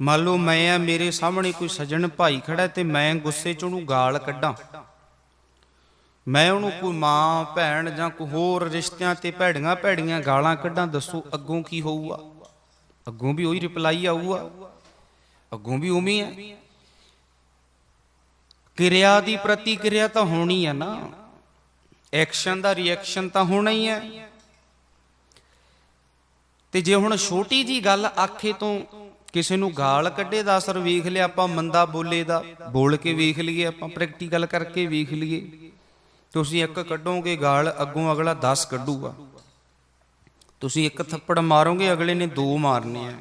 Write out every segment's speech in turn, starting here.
ਮੰਨ ਲਓ ਮੈਂ ਆ, ਮੇਰੇ ਸਾਹਮਣੇ ਕੋਈ ਸੱਜਣ ਭਾਈ ਖੜਾ ਤੇ ਮੈਂ ਗੁੱਸੇ ਚ ਉਹਨੂੰ ਗਾਲ ਕੱਢਾਂ। ਮੈਂ ਉਹਨੂੰ ਕੋਈ ਮਾਂ, ਭੈਣ ਜਾਂ ਕੋਈ ਹੋਰ ਰਿਸ਼ਤਿਆਂ ਤੇ ਭੈੜੀਆਂ ਭੈੜੀਆਂ ਗਾਲਾਂ ਕੱਢਾਂ, ਦੱਸੋ ਅੱਗੋਂ ਕੀ ਹੋਊਗਾ? ਅੱਗੋਂ ਵੀ ਉਹੀ ਰਿਪਲਾਈ ਆਊਗਾ। ਅੱਗੋਂ ਵੀ ਉਵੇਂ ਹੈ ਕਿਰਿਆ ਦੀ ਪ੍ਰਤੀਕਿਰਿਆ ਤਾਂ ਹੋਣੀ ਹੈ ਨਾ। ਐਕਸ਼ਨ ਦਾ ਰਿਐਕਸ਼ਨ ਤਾਂ ਹੋਣਾ ਹੀ ਹੈ ਤੇ ਜੇ ਹੁਣ ਛੋਟੀ ਜੀ ਗੱਲ ਆਖੇ ਤੋਂ ਕਿਸੇ ਨੂੰ ਗਾਲ ਕੱਢੇ ਦਾ ਅਸਰ ਵੇਖ ਲਿਆ, ਆਪਾਂ ਮੰਦਾ ਬੋਲੇ ਦਾ, ਬੋਲ ਕੇ ਵੇਖ ਲਈਏ, ਆਪਾਂ ਪ੍ਰੈਕਟੀਕਲ ਕਰਕੇ ਵੇਖ ਲਈਏ। ਤੁਸੀਂ ਇੱਕ ਕੱਢੋਗੇ ਗਾਲ, ਅੱਗੋਂ ਅਗਲਾ 10 ਕੱਢੂਗਾ। ਤੁਸੀਂ ਇੱਕ ਥੱਪੜ ਮਾਰੋਗੇ, ਅਗਲੇ ਨੇ ਦੋ ਮਾਰਨੇ ਆ।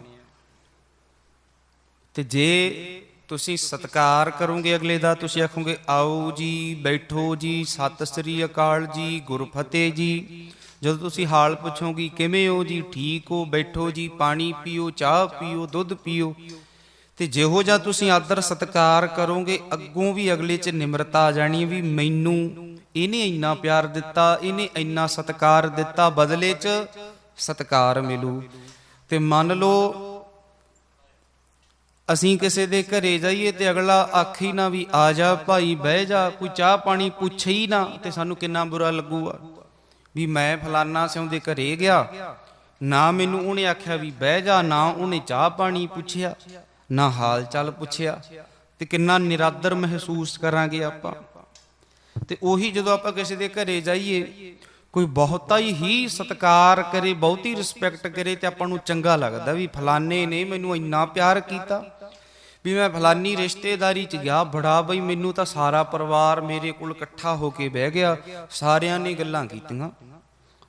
ਤੇ ਜੇ ਤੁਸੀਂ ਸਤਕਾਰ ਕਰੋਗੇ ਅਗਲੇ ਦਾ, ਤੁਸੀਂ ਆਖੋਗੇ, ਆਓ ਜੀ, ਬੈਠੋ ਜੀ, ਸਤਿ ਸ੍ਰੀ ਅਕਾਲ ਜੀ, ਗੁਰਫਤਿਹ ਜੀ। ਜਦੋਂ ਤੁਸੀਂ ਹਾਲ ਪੁੱਛੋਗੇ, ਕਿਵੇਂ ਹੋ ਜੀ? ਠੀਕ ਹੋ, ਬੈਠੋ ਜੀ, ਪਾਣੀ ਪੀਓ, ਚਾਹ ਪੀਓ, ਦੁੱਧ ਪੀਓ। ਤੇ ਜਿਹੋ ਜਿਹਾ ਤੁਸੀਂ ਆਦਰ ਸਤਕਾਰ ਕਰੋਗੇ, ਅੱਗੋਂ ਵੀ ਅਗਲੇ 'ਚ ਨਿਮਰਤਾ ਆ ਜਾਣੀ ਵੀ ਮੈਨੂੰ ਇਹਨੇ ਇੰਨਾ ਪਿਆਰ ਦਿੱਤਾ, ਇਹਨੇ ਇੰਨਾ ਸਤਕਾਰ ਦਿੱਤਾ, ਬਦਲੇ 'ਚ ਸਤਕਾਰ ਮਿਲੂ। ਤੇ ਮੰਨ ਲਓ, ਅਸੀਂ ਕਿਸੇ ਦੇ ਘਰੇ ਜਾਈਏ ਤੇ ਅਗਲਾ ਆਖੀ ਨਾ ਵੀ ਆ ਜਾ ਭਾਈ, ਬਹਿ ਜਾ, ਕੋਈ ਚਾਹ ਪਾਣੀ ਪੁੱਛੇ ਹੀ ਨਾ ਤੇ ਸਾਨੂੰ ਕਿੰਨਾ ਬੁਰਾ ਲੱਗੂਗਾ। ਵੀ ਮੈਂ ਫਲਾਨਾ ਸਿਉਂ ਦੇ ਘਰੇ ਗਿਆ। ਨਾ ਮੈਨੂੰ ਉਹਨੇ ਆਖਿਆ ਵੀ ਬਹਿ ਜਾ, ਨਾ ਉਹਨੇ ਚਾਹ ਪਾਣੀ ਪੁੱਛਿਆ, ਨਾ ਹਾਲ ਚਾਲ ਪੁੱਛਿਆ ਤੇ ਕਿੰਨਾ ਨਿਰਾਦਰ ਮਹਿਸੂਸ ਕਰਾਂਗੇ ਆਪਾਂ। ਤੇ ਉਹੀ ਜਦੋਂ ਆਪਾਂ ਕਿਸੇ ਦੇ ਘਰੇ ਜਾਈਏ, ਕੋਈ ਬਹੁਤਾ ਹੀ ਸਤਿਕਾਰ ਕਰੇ, ਬਹੁਤੀ ਰਿਸਪੈਕਟ ਕਰੇ ਤੇ ਆਪਾਂ ਨੂੰ ਚੰਗਾ ਲੱਗਦਾ ਵੀ ਫਲਾਣੇ ਨੇ ਮੈਨੂੰ ਇੰਨਾ ਪਿਆਰ ਕੀਤਾ। ਵੀ ਮੈਂ ਫਲਾਨੀ ਰਿਸ਼ਤੇਦਾਰੀ ਚ ਗਿਆ, ਬੜਾ ਬਈ ਮੈਨੂੰ ਤਾਂ ਸਾਰਾ ਪਰਿਵਾਰ ਮੇਰੇ ਕੋਲ ਇਕੱਠਾ ਹੋ ਕੇ ਬਹਿ ਗਿਆ, ਸਾਰਿਆਂ ਨੇ ਗੱਲਾਂ ਕੀਤੀਆਂ।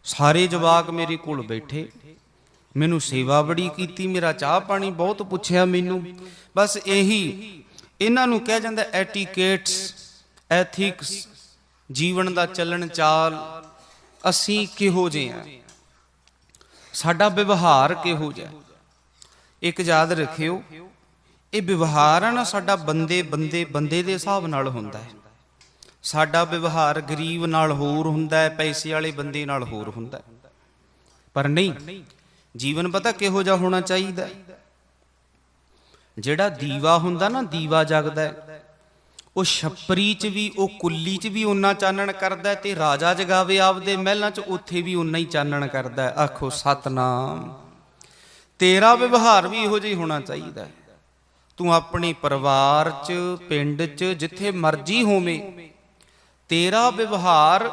ਸਾਰੇ ਜਵਾਕ ਮੇਰੇ ਕੋਲ ਬੈਠੇ। ਮੈਨੂੰ ਸੇਵਾ ਬੜੀ ਕੀਤੀ, ਮੇਰਾ ਚਾਹ ਪਾਣੀ ਬਹੁਤ ਪੁੱਛਿਆ ਮੈਨੂੰ। ਬਸ ਇਹੀ, ਇਹਨਾਂ ਨੂੰ ਕਿਹਾ ਜਾਂਦਾ ਐਟੀਕੇਟਸ, ਐਥਿਕਸ, ਜੀਵਨ ਦਾ ਚੱਲਣ ਚਾਲ, ਅਸੀਂ ਕਿਹੋ ਜਿਹੇ ਆ ਸਾਡਾ ਵਿਵਹਾਰ ਕਿਹੋ ਜਿਹਾ? ਇੱਕ ਯਾਦ ਰੱਖਿਓ ਇਹ ਵਿਵਹਾਰ ਨਾ, ਸਾਡਾ ਬੰਦੇ ਬੰਦੇ ਬੰਦੇ ਦੇ ਹਿਸਾਬ ਨਾਲ ਹੁੰਦਾ ਹੈ। ਸਾਡਾ ਵਿਵਹਾਰ ਗਰੀਬ ਨਾਲ ਹੋਰ ਹੁੰਦਾ ਹੈ, ਪੈਸੇ ਵਾਲੇ ਬੰਦੇ ਨਾਲ ਹੋਰ ਹੁੰਦਾ ਹੈ। ਪਰ ਨਹੀਂ, ਜੀਵਨ ਪਤਾ ਕਿਹੋ ਜਿਹਾ ਹੋਣਾ ਚਾਹੀਦਾ ਹੈ? ਜਿਹੜਾ ਦੀਵਾ ਹੁੰਦਾ ਨਾ, ਦੀਵਾ ਜਗਦਾ ਹੈ, ਉਹ ਛੱਪਰੀ 'ਚ ਵੀ, ਉਹ ਕੁੱਲੀ 'ਚ ਵੀ ਉਨਾ ਚਾਨਣ ਕਰਦਾ ਹੈ ਤੇ ਰਾਜਾ ਜਗਾਵੇ ਆਪਦੇ ਮਹਿਲਾਂ 'ਚ, ਉੱਥੇ ਵੀ ਉਨਾ ਹੀ ਚਾਨਣ ਕਰਦਾ ਆਖੋ, ਸਤਨਾਮ। ਤੇਰਾ ਵਿਵਹਾਰ ਵੀ ਇਹੋ ਜਿਹਾ ਹੋਣਾ ਚਾਹੀਦਾ ਹੈ। ਤੂੰ ਆਪਣੇ ਪਰਿਵਾਰ 'ਚ, ਪਿੰਡ 'ਚ, ਜਿੱਥੇ ਮਰਜ਼ੀ ਹੋਵੇਂ, ਤੇਰਾ ਵਿਵਹਾਰ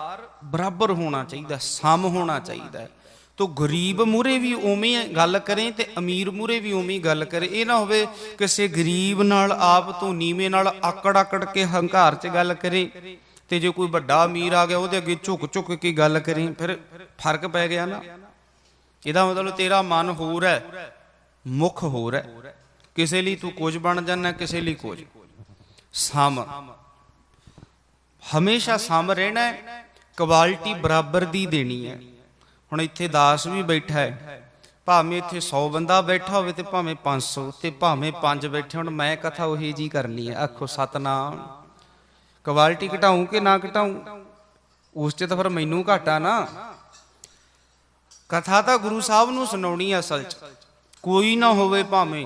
ਬਰਾਬਰ ਹੋਣਾ ਚਾਹੀਦਾ, ਸਮ ਹੋਣਾ ਚਾਹੀਦਾ ਹੈ। ਤੂੰ ਗਰੀਬ ਮੂਰੇ ਵੀ ਉਵੇਂ ਗੱਲ ਕਰੇ ਤੇ ਅਮੀਰ ਮੂਰੇ ਵੀ ਉਵੇਂ ਗੱਲ ਕਰੇ। ਇਹ ਨਾ ਹੋਵੇ ਕਿਸੇ ਗਰੀਬ ਨਾਲ ਆਪ ਤੂੰ ਨੀਵੇਂ ਨਾਲ ਆਕੜ ਆਕੜ ਕੇ ਹੰਕਾਰ 'ਚ ਗੱਲ ਕਰੇ ਤੇ ਜੇ ਕੋਈ ਵੱਡਾ ਅਮੀਰ ਆ ਗਿਆ, ਉਹਦੇ ਅੱਗੇ ਝੁਕ ਝੁਕ ਕੇ ਗੱਲ ਕਰੇ, ਫਿਰ ਫ਼ਰਕ ਪੈ ਗਿਆ ਨਾ। ਇਹਦਾ ਮਤਲਬ ਤੇਰਾ ਮਨ ਹੋਰ ਹੈ, ਮੁਖ ਹੋਰ ਹੈ। ਕਿਸੇ ਲਈ ਤੂੰ ਕੁਝ ਬਣ ਜਾਣਾ ਕਿਸੇ ਲਈ ਕੁਝ। ਸਮ। ਹਮੇਸ਼ਾ ਸਮ ਰਹਿਣਾ ਹੈ, ਕੁਆਲਿਟੀ ਬਰਾਬਰ ਦੀ ਦੇਣੀ ਹੈ। ਹੁਣ ਇੱਥੇ ਦਾਸ ਵੀ ਬੈਠਾ ਹੈ, ਭਾਵੇਂ ਇੱਥੇ 100 ਬੰਦਾ ਬੈਠਾ ਹੋਵੇ ਤੇ ਭਾਵੇਂ 500 ਤੇ ਭਾਵੇਂ 5 ਬੈਠੇ ਹੁਣ, ਮੈਂ ਕਥਾ ਉਹੀ ਜੀ ਕਰਨੀ ਹੈ। ਆਖੋ, ਸਤਨਾਮ। ਕੁਆਲਿਟੀ ਘਟਾਉਂ ਕਿ ਨਾ ਘਟਾਉਂ ਉਸ 'ਚ ਤਾਂ ਫਿਰ ਮੈਨੂੰ ਘਾਟਾ ਨਾ। ਕਥਾ ਤਾਂ ਗੁਰੂ ਸਾਹਿਬ ਨੂੰ ਸੁਣਾਉਣੀ ਹੈ ਅਸਲ 'ਚ। ਕੋਈ ਨਾ ਹੋਵੇ ਭਾਵੇਂ।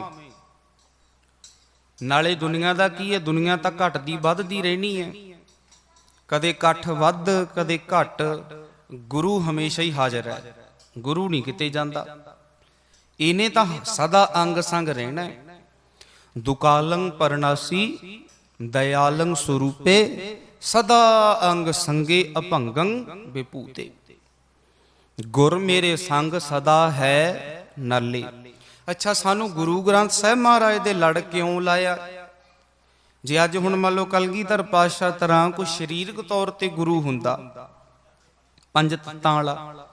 ਨਾਲੇ ਦੁਨੀਆ ਦਾ ਕੀ ਹੈ? ਦੁਨੀਆ ਤਾਂ ਘਟਦੀ ਵੱਧਦੀ ਰਹਿਣੀ ਹੈ। ਕਦੇ ਇਕੱਠ ਵੱਧ, ਕਦੇ ਘਟ, ਗੁਰੂ ਹਮੇਸ਼ਾ ਹੀ ਹਾਜ਼ਰ ਹੈ। ਗੁਰੂ ਨਹੀਂ ਕਿਤੇ ਜਾਂਦਾ। ਇਹਨੇ ਤਾਂ ਸਦਾ ਅੰਗ ਸੰਗ ਰਹਿਣਾ ਹੈ। ਦੁਕਾਲੰ ਪਰਨਾਸੀ, ਦਇਆਲੰ ਸਰੂਪੇ, ਸਦਾ ਅੰਗ ਸੰਗੇ ਅਭੰਗੰ ਵਿਪੂਤੇ ਗੁਰ ਮੇਰੇ ਸੰਗ ਸਦਾ ਹੈ ਨਾਲੇ। ਅੱਛਾ, ਸਾਨੂੰ ਗੁਰੂ ਗ੍ਰੰਥ ਸਾਹਿਬ ਮਹਾਰਾਜ ਦੇ ਲੜ ਕਿਉਂ ਲਾਇਆ? ਜੇ ਅੱਜ ਹੁਣ ਮੰਨ ਲਓ ਕਲਗੀਧਰ ਪਾਤਸ਼ਾਹ ਤਰ੍ਹਾਂ ਕੋਈ ਸਰੀਰਕ ਤੌਰ ਤੇ ਗੁਰੂ ਹੁੰਦਾ ਪੰਜ ਤੱਤਾਂ ਵਾਲਾ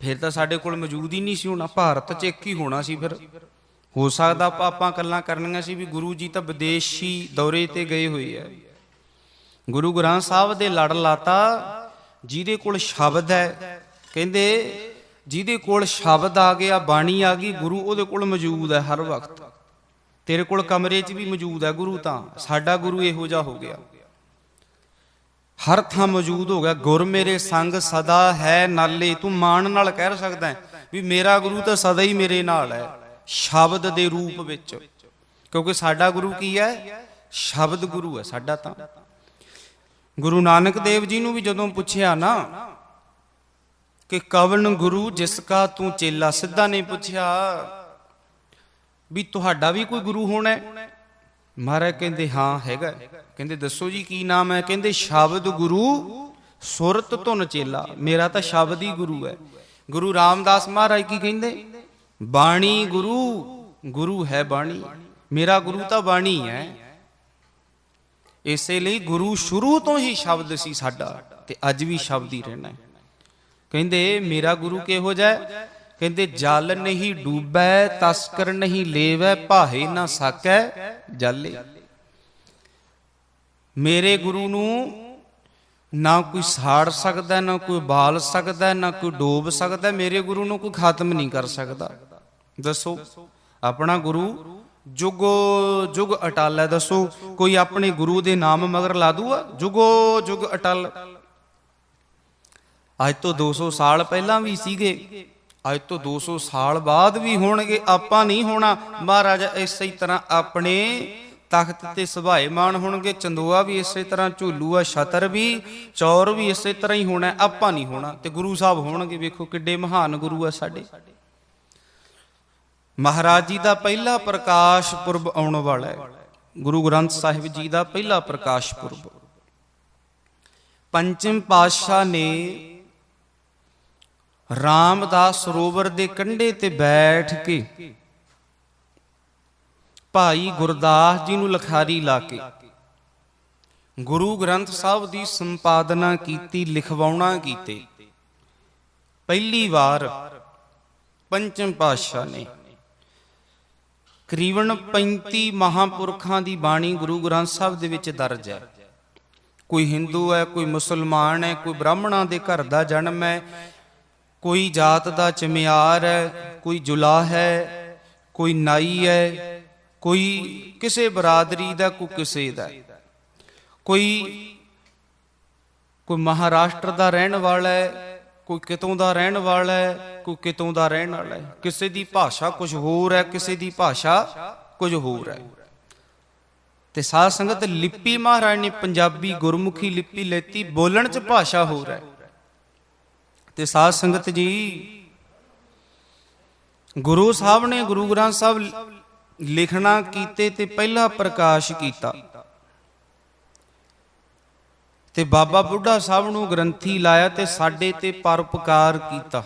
ਫਿਰ ਤਾਂ ਸਾਡੇ ਕੋਲ ਮੌਜੂਦ ਹੀ ਨਹੀਂ ਸੀ ਹੋਣਾ, ਭਾਰਤ 'ਚ ਇੱਕ ਹੀ ਹੋਣਾ ਸੀ ਫਿਰ। ਹੋ ਸਕਦਾ ਆਪਾਂ ਆਪਾਂ ਗੱਲਾਂ ਕਰਨੀਆਂ ਸੀ ਵੀ ਗੁਰੂ ਜੀ ਤਾਂ ਵਿਦੇਸ਼ੀ ਦੌਰੇ ਤੇ ਗਏ ਹੋਏ ਆ। ਗੁਰੂ ਗ੍ਰੰਥ ਸਾਹਿਬ ਦੇ ਲੜ ਲਾਤਾ, ਜਿਹਦੇ ਕੋਲ ਸ਼ਬਦ ਹੈ, ਕਹਿੰਦੇ ਜਿਹਦੇ ਕੋਲ ਸ਼ਬਦ ਆ ਗਿਆ, ਬਾਣੀ ਆ ਗਈ, ਗੁਰੂ ਉਹਦੇ ਕੋਲ ਮੌਜੂਦ ਹੈ ਹਰ ਵਕਤ। ਤੇਰੇ ਕੋਲ ਕਮਰੇ 'ਚ ਵੀ ਮੌਜੂਦ ਹੈ ਗੁਰੂ ਤਾਂ, ਸਾਡਾ ਗੁਰੂ ਇਹੋ ਜਿਹਾ ਹੋ ਗਿਆ। ਹਰ ਥਾਂ ਮੌਜੂਦ ਹੋ ਗਿਆ, ਗੁਰ ਮੇਰੇ ਸੰਗ ਸਦਾ ਹੈ ਨਾਲੇ, ਤੂੰ ਮਾਣ ਨਾਲ ਕਹਿ ਸਕਦਾ ਵੀ ਮੇਰਾ ਗੁਰੂ ਤਾਂ ਸਦਾ ਹੀ ਮੇਰੇ ਨਾਲ ਹੈ, ਸ਼ਬਦ ਦੇ ਰੂਪ ਵਿੱਚ। ਕਿਉਂਕਿ ਸਾਡਾ ਗੁਰੂ ਕੀ ਹੈ? ਸ਼ਬਦ ਗੁਰੂ ਹੈ ਸਾਡਾ ਤਾਂ। ਗੁਰੂ ਨਾਨਕ ਦੇਵ ਜੀ ਨੂੰ ਵੀ ਜਦੋਂ ਪੁੱਛਿਆ ਨਾ ਕਿ ਕਵਨ ਗੁਰੂ ਜਿਸ ਕਾ ਤੂੰ ਚੇਲਾ ਸਿੱਧਾ ਨੇ ਪੁੱਛਿਆ? ਵੀ ਤੁਹਾਡਾ ਵੀ ਕੋਈ ਗੁਰੂ ਹੋਣਾ ਹੈ? ਮਹਾਰਾਜ ਕਹਿੰਦੇ, ਹਾਂ, ਹੈਗਾ ਕਹਿੰਦੇ, ਦੱਸੋ ਜੀ ਕੀ ਨਾਮ ਹੈ? ਕਹਿੰਦੇ, ਸ਼ਬਦ ਗੁਰੂ ਸੁਰਤ ਧੁਨ ਚੇਲਾ। ਮੇਰਾ ਤਾਂ ਸ਼ਬਦ ਹੀ ਗੁਰੂ ਹੈ। ਗੁਰੂ ਰਾਮਦਾਸ ਮਹਾਰਾਜ ਕੀ ਕਹਿੰਦੇ? ਬਾਣੀ ਗੁਰੂ ਗੁਰੂ ਹੈ ਬਾਣੀ। ਮੇਰਾ ਗੁਰੂ ਤਾਂ ਬਾਣੀ ਹੈ। ਇਸੇ ਲਈ ਗੁਰੂ ਸ਼ੁਰੂ ਤੋਂ ਹੀ ਸ਼ਬਦ ਸੀ ਸਾਡਾ ਤੇ ਅੱਜ ਵੀ ਸ਼ਬਦ ਹੀ ਰਹਿਣਾ ਹੈ। ਕਹਿੰਦੇ, ਮੇਰਾ ਗੁਰੂ ਕਿਹੋ ਜਿਹਾ ਕਹਿੰਦੇ, ਜਲ ਨਹੀਂ ਡੂਬੈ, ਤਸਕਰ ਨਹੀਂ ਲੇਵੈ, ਭਾਹੇ ਨਾ ਸਕੈ, ਜਲੇ ਮੇਰੇ ਗੁਰੂ ਨੂੰ ਨਾ ਕੋਈ ਸਾੜ ਸਕਦਾ, ਨਾ ਕੋਈ ਬਾਲ ਸਕਦਾ, ਨਾ ਕੋਈ ਡੋਬ ਸਕਦਾ, ਮੇਰੇ ਗੁਰੂ ਨੂੰ ਕੋਈ ਖਤਮ ਨਹੀਂ ਕਰ ਸਕਦਾ। ਦੱਸੋ, ਆਪਣਾ ਗੁਰੂ ਜੁਗੋ ਜੁਗ ਅਟਲ ਹੈ, ਦੱਸੋ, ਕੋਈ ਆਪਣੇ ਗੁਰੂ ਦੇ ਨਾਮ ਮਗਰ ਲਾ ਦੂਆ ਜੁਗੋ ਜੁਗ ਅਟਲ। ਅੱਜ ਤੋਂ 200 ਸਾਲ ਪਹਿਲਾਂ ਵੀ ਸੀਗੇ। ਅੱਜ ਤੋਂ 200 ਸਾਲ ਬਾਅਦ ਵੀ ਹੋਣਗੇ, ਆਪਾਂ ਨਹੀਂ ਹੋਣਾ। ਮਹਾਰਾਜ ਇਸੇ ਹੀ ਤਰ੍ਹਾਂ ਆਪਣੇ ਤਖਤ ਤੇ ਸੁਭਾਏਮਾਨ ਹੋਣਗੇ, ਚੰਦੋਆ ਵੀ ਇਸੇ ਤਰ੍ਹਾਂ, ਝੂਲੂ ਆ, ਛਤਰ ਵੀ, ਚੌਰ ਵੀ ਇਸੇ ਤਰ੍ਹਾਂ ਹੀ ਹੋਣਾ, ਆਪਾਂ ਨਹੀਂ ਹੋਣਾ। ਤੇ ਗੁਰੂ ਸਾਹਿਬ ਹੋਣਗੇ, ਵੇਖੋ ਕਿੱਡੇ ਮਹਾਨ ਗੁਰੂ ਆ ਸਾਡੇ। ਮਹਾਰਾਜ ਜੀ ਦਾ ਪਹਿਲਾ ਪ੍ਰਕਾਸ਼ ਪੁਰਬ ਆਉਣ ਵਾਲਾ ਹੈ। ਗੁਰੂ ਗ੍ਰੰਥ ਸਾਹਿਬ ਜੀ ਦਾ ਪਹਿਲਾ ਪ੍ਰਕਾਸ਼ ਪੁਰਬ। ਪੰਚਮ ਪਾਤਸ਼ਾਹ ਨੇ ਰਾਮਦਾਸ ਸਰੋਵਰ ਦੇ ਕੰਢੇ ਤੇ ਬੈਠ ਕੇ ਭਾਈ ਗੁਰਦਾਸ ਜੀ ਨੂੰ ਲਖਾਰੀ ਲਾ ਕੇ ਗੁਰੂ ਗ੍ਰੰਥ ਸਾਹਿਬ ਦੀ ਸੰਪਾਦਨਾ ਕੀਤੀ, ਲਿਖਵਾਉਣਾ ਕੀਤੇ। ਪਹਿਲੀ ਵਾਰ ਪੰਚਮ ਪਾਤਸ਼ਾਹ ਨੇ ਕਰੀਬਨ 35 ਮਹਾਪੁਰਖਾਂ ਦੀ ਬਾਣੀ ਗੁਰੂ ਗ੍ਰੰਥ ਸਾਹਿਬ ਦੇ ਵਿੱਚ ਦਰਜ ਹੈ। ਕੋਈ ਹਿੰਦੂ ਹੈ, ਕੋਈ ਮੁਸਲਮਾਨ ਹੈ, ਕੋਈ ਬ੍ਰਾਹਮਣਾਂ ਦੇ ਘਰ ਦਾ ਜਨਮ ਹੈ ਕੋਈ ਜਾਤ ਦਾ ਚਮਿਆਰ ਹੈ, ਕੋਈ ਜੁਲਾ ਹੈ, ਕੋਈ ਨਾਈ ਹੈ, ਕੋਈ ਕਿਸੇ ਬਰਾਦਰੀ ਦਾ, ਕੋਈ ਕਿਸੇ ਦਾ। ਕੋਈ ਕੋਈ ਮਹਾਰਾਸ਼ਟਰ ਦਾ ਰਹਿਣ ਵਾਲਾ ਹੈ, ਕੋਈ ਕਿਤੋਂ ਦਾ ਰਹਿਣ ਵਾਲਾ ਹੈ, ਕੋਈ ਕਿਤੋਂ ਦਾ ਰਹਿਣ ਵਾਲਾ ਹੈ। ਕਿਸੇ ਦੀ ਭਾਸ਼ਾ ਕੁਝ ਹੋਰ ਹੈ, ਕਿਸੇ ਦੀ ਭਾਸ਼ਾ ਕੁਝ ਹੋਰ ਹੈ। ਤੇ ਸਾਧ ਸੰਗਤ ਲਿਪੀ ਮਹਾਰਾਜ ਨੇ ਪੰਜਾਬੀ ਗੁਰਮੁਖੀ ਲਿਪੀ ਲੈਤੀ, ਬੋਲਣ ਚ ਭਾਸ਼ਾ ਹੋਰ ਹੈ। ਤੇ ਸਾਧ ਸੰਗਤ ਜੀ, ਗੁਰੂ ਸਾਹਿਬ ਨੇ ਗੁਰੂ ਗ੍ਰੰਥ ਸਾਹਿਬ ਲਿਖਣਾ ਕੀਤੇ ਤੇ ਪਹਿਲਾ ਪ੍ਰਕਾਸ਼ ਕੀਤਾ। ਤੇ ਬਾਬਾ ਬੁੱਢਾ ਸਾਹਿਬ ਨੂੰ ਗ੍ਰੰਥੀ ਲਾਇਆ ਤੇ ਸਾਡੇ ਤੇ ਪਰਉਪਕਾਰ ਕੀਤਾ।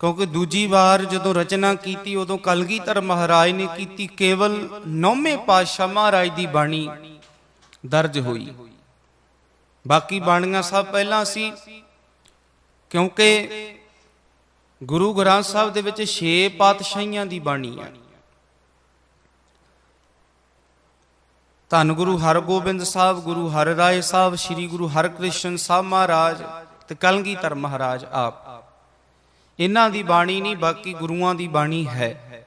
ਕਿਉਂਕਿ ਦੂਜੀ ਵਾਰ ਜਦੋਂ ਰਚਨਾ ਕੀਤੀ, ਉਦੋਂ ਕਲਗੀਧਰ ਮਹਾਰਾਜ ਨੇ ਕੀਤੀ, ਕੇਵਲ ਨੌਵੇਂ ਪਾਤਸ਼ਾਹ ਮਹਾਰਾਜ ਦੀ ਬਾਣੀ ਦਰਜ ਹੋਈ। ਬਾਕੀ ਬਾਣੀਆਂ ਸਭ ਪਹਿਲਾਂ ਸੀ। ਕਿਉਂਕਿ ਗੁਰੂ ਗ੍ਰੰਥ ਸਾਹਿਬ ਦੇ ਵਿੱਚ ਛੇ ਪਾਤਸ਼ਾਹੀਆਂ ਦੀ ਬਾਣੀ ਹੈ ਧੰਨ ਗੁਰੂ ਹਰਗੋਬਿੰਦ ਸਾਹਿਬ, ਗੁਰੂ ਹਰਿਰਾਏ ਸਾਹਿਬ, ਸ੍ਰੀ ਗੁਰੂ ਹਰਕ੍ਰਿਸ਼ਨ ਸਾਹਿਬ ਮਹਾਰਾਜ ਤੇ ਕਲਗੀਧਰ ਮਹਾਰਾਜ ਆਪ। ਇਹਨਾਂ ਦੀ ਬਾਣੀ ਨਹੀਂ, ਬਾਕੀ ਗੁਰੂਆਂ ਦੀ ਬਾਣੀ ਹੈ।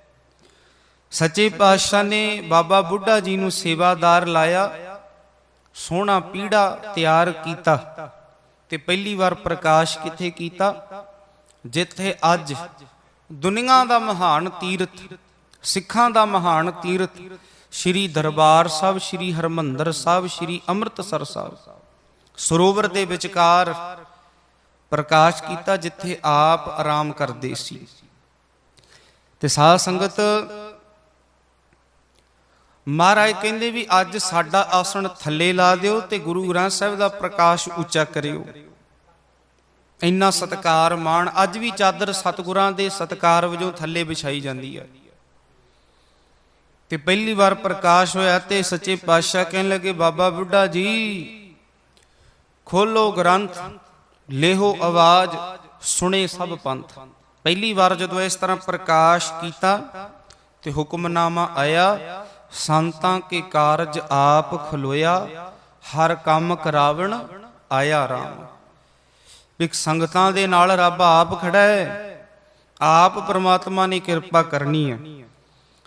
ਸੱਚੇ ਪਾਤਸ਼ਾਹ ਨੇ ਬਾਬਾ ਬੁੱਢਾ ਜੀ ਨੂੰ ਸੇਵਾਦਾਰ ਲਾਇਆ, ਸੋਹਣਾ ਪੀੜਾ ਤਿਆਰ ਕੀਤਾ। ਤੇ ਪਹਿਲੀ ਵਾਰ ਪ੍ਰਕਾਸ਼ ਕਿੱਥੇ ਕੀਤਾ? ਜਿੱਥੇ ਅੱਜ ਦੁਨੀਆ ਦਾ ਮਹਾਨ ਤੀਰਥ, ਸਿੱਖਾਂ ਦਾ ਮਹਾਨ ਤੀਰਥ, ਸ਼੍ਰੀ ਦਰਬਾਰ ਸਾਹਿਬ, ਸ਼੍ਰੀ ਹਰਮੰਦਰ ਸਾਹਿਬ, ਸ਼੍ਰੀ ਅੰਮ੍ਰਿਤਸਰ ਸਾਹਿਬ। ਸਰੋਵਰ ਦੇ ਵਿਚਕਾਰ ਪ੍ਰਕਾਸ਼ ਕੀਤਾ ਜਿੱਥੇ ਆਪ ਆਰਾਮ ਕਰਦੇ ਸੀ। ਤੇ ਸਾਧ ਸੰਗਤ ਮਹਾਰਾਜ ਕਹਿੰਦੇ ਵੀ ਅੱਜ ਸਾਡਾ ਆਸਣ ਥੱਲੇ ਲਾ ਦਿਓ ਤੇ ਗੁਰੂ ਗ੍ਰੰਥ ਸਾਹਿਬ ਦਾ ਪ੍ਰਕਾਸ਼ ਉੱਚਾ ਕਰਿਓ। ਇੰਨਾ ਸਤਕਾਰ ਮਾਣ ਅੱਜ ਵੀ ਚਾਦਰ ਸਤਿਗੁਰਾਂ ਦੇ ਸਤਕਾਰ ਵਜੋਂ ਥੱਲੇ ਵਿਛਾਈ ਜਾਂਦੀ ਹੈ। ਤੇ ਪਹਿਲੀ ਵਾਰ ਪ੍ਰਕਾਸ਼ ਹੋਇਆ ਤੇ ਸੱਚੇ ਪਾਤਸ਼ਾਹ ਕਹਿਣ ਲੱਗੇ, ਬਾਬਾ ਬੁੱਢਾ ਜੀ, ਖੋਲੋ ਗ੍ਰੰਥ ਲੇਹੋ ਆਵਾਜ਼, ਸੁਣੇ ਸਭ ਪੰਥ। ਪਹਿਲੀ ਵਾਰ ਜਦੋਂ ਇਸ ਤਰ੍ਹਾਂ ਪ੍ਰਕਾਸ਼ ਕੀਤਾ ਤੇ ਹੁਕਮਨਾਮਾ ਆਇਆ ਸੰਤਾਂ ਕੇ ਕਾਰਜ ਆਪ ਖਲੋਇਆ, ਹਰ ਕੰਮ ਕਰਾਵਣ ਆਇਆ ਰਾਮ। ਇੱਕ ਸੰਗਤਾਂ ਦੇ ਨਾਲ ਰੱਬ ਆਪ ਖੜਾ ਹੈ, ਆਪ ਪ੍ਰਮਾਤਮਾ ਨੇ ਕਿਰਪਾ ਕਰਨੀ ਹੈ।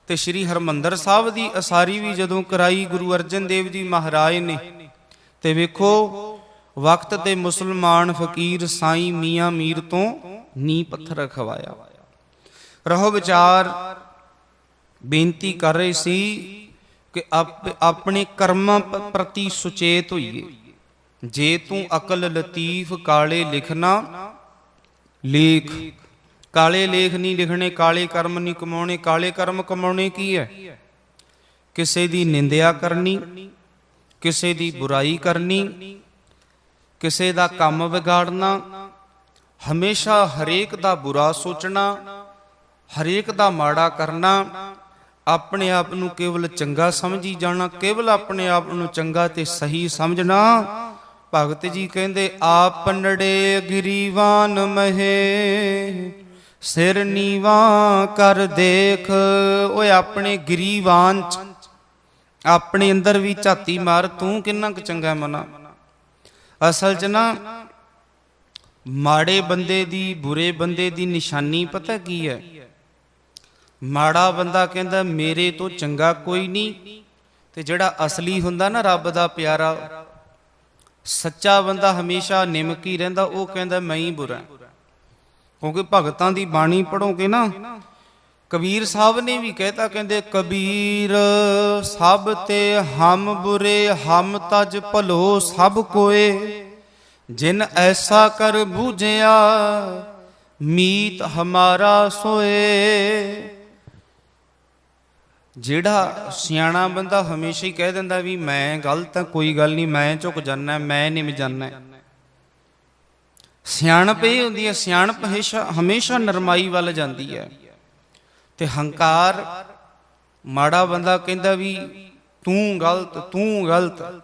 ਤੇ ਸ੍ਰੀ ਹਰਮੰਦਰ ਸਾਹਿਬ ਦੀ ਅਸਾਰੀ ਵੀ ਜਦੋਂ ਕਰਾਈ ਗੁਰੂ ਅਰਜਨ ਦੇਵ ਜੀ ਮਹਾਰਾਜ ਨੇ, ਤੇ ਵੇਖੋ, ਵਕਤ ਤੇ ਮੁਸਲਮਾਨ ਫਕੀਰ ਸਾਈਂ ਮੀਆਂ ਮੀਰ ਤੋਂ ਨੀ ਪੱਥਰ ਰਖਵਾਇਆ ਰਹੋ ਵਿਚਾਰ ਬੇਨਤੀ ਕਰ ਰਹੇ ਸੀ ਕਿ ਆਪਣੇ ਕਰਮਾਂ ਪ੍ਰਤੀ ਸੁਚੇਤ ਹੋਈਏ। ਜੇ ਤੂੰ ਅਕਲ ਲਤੀਫ ਕਾਲੇ ਲਿਖਣਾ, ਲੇਖ। ਕਾਲੇ ਲੇਖ ਨਹੀਂ ਲਿਖਣੇ, ਕਾਲੇ ਕਰਮ ਨਹੀਂ ਕਮਾਉਣੇ, ਕਾਲੇ ਕਰਮ ਕਮਾਉਣੇ ਕੀ ਹੈ? ਕਿਸੇ ਦੀ ਨਿੰਦਿਆ ਕਰਨੀ, ਕਿਸੇ ਦੀ ਬੁਰਾਈ ਕਰਨੀ, ਕਿਸੇ ਦਾ ਕੰਮ ਵਿਗਾੜਨਾ, ਹਮੇਸ਼ਾ ਹਰੇਕ ਦਾ ਬੁਰਾ ਸੋਚਣਾ, ਹਰੇਕ ਦਾ ਮਾੜਾ ਕਰਨਾ ਆਪਣੇ ਆਪ ਨੂੰ ਕੇਵਲ ਚੰਗਾ ਸਮਝੀ ਜਾਣਾ, ਕੇਵਲ ਆਪਣੇ ਆਪ ਨੂੰ ਚੰਗਾ ਤੇ ਸਹੀ ਸਮਝਣਾ। ਭਗਤ ਜੀ ਕਹਿੰਦੇ, ਆਪ ਨੜੇ ਗਰੀਵਾਨ ਮਹੇ, ਸਿਰ ਨੀਵਾ ਕਰ ਦੇਖ। ਓਏ ਆਪਣੇ ਗਰੀਵਾਨ ਚ, ਆਪਣੇ ਅੰਦਰ ਵੀ ਝਾਤੀ ਮਾਰ, ਤੂੰ ਕਿੰਨਾ ਕੁ ਚੰਗਾ ਮਨਾ। ਅਸਲ 'ਚ ਨਾ, ਮਾੜੇ ਬੰਦੇ ਦੀ, ਬੁਰੇ ਬੰਦੇ ਦੀ ਨਿਸ਼ਾਨੀ ਪਤਾ ਕੀ ਹੈ? ਮਾੜਾ ਬੰਦਾ ਕਹਿੰਦਾ, ਮੇਰੇ ਤੋਂ ਚੰਗਾ ਕੋਈ ਨਹੀਂ। ਤੇ ਜਿਹੜਾ ਅਸਲੀ ਹੁੰਦਾ ਨਾ ਰੱਬ ਦਾ ਪਿਆਰਾ, ਸੱਚਾ ਬੰਦਾ ਹਮੇਸ਼ਾ ਨਿਮਕੀ ਰਹਿੰਦਾ। ਉਹ ਕਹਿੰਦਾ, ਮੈਂ ਹੀ ਬੁਰਾ ਕਿਉਂਕਿ ਭਗਤਾਂ ਦੀ ਬਾਣੀ ਪੜੋਗੇ ਨਾ, ਕਬੀਰ ਸਾਹਿਬ ਨੇ ਵੀ ਕਹਿਤਾ, ਕਹਿੰਦੇ, ਕਬੀਰ ਸਭ ਤੇ ਹਮ ਬੁਰੇ, ਹਮ ਤਜ ਭਲੋ ਸਭ ਕੋਏ। ਜਿਨ ਐਸਾ ਕਰ ਬੂਝਿਆ, ਮੀਤ ਹਮਾਰਾ ਸੋਏ। ਜਿਹੜਾ ਸਿਆਣਾ ਬੰਦਾ ਹਮੇਸ਼ਾ ਹੀ ਕਹਿ ਦਿੰਦਾ ਵੀ ਮੈਂ ਗਲਤ ਹਾਂ, ਕੋਈ ਗੱਲ ਨਹੀਂ, ਮੈਂ ਝੁਕ ਜਾਣਾ ਮੈਂ ਨਿਮ ਜਾਣਾ ਸਿਆਣਪ ਇਹ ਹੁੰਦੀ ਹੈ, ਸਿਆਣਪ ਹਮੇਸ਼ਾ ਹਮੇਸ਼ਾ ਨਰਮਾਈ ਵੱਲ ਜਾਂਦੀ ਹੈ। ਤੇ ਹੰਕਾਰ ਮਾੜਾ ਬੰਦਾ ਕਹਿੰਦਾ ਵੀ ਤੂੰ ਗਲਤ ਤੂੰ ਗਲਤ।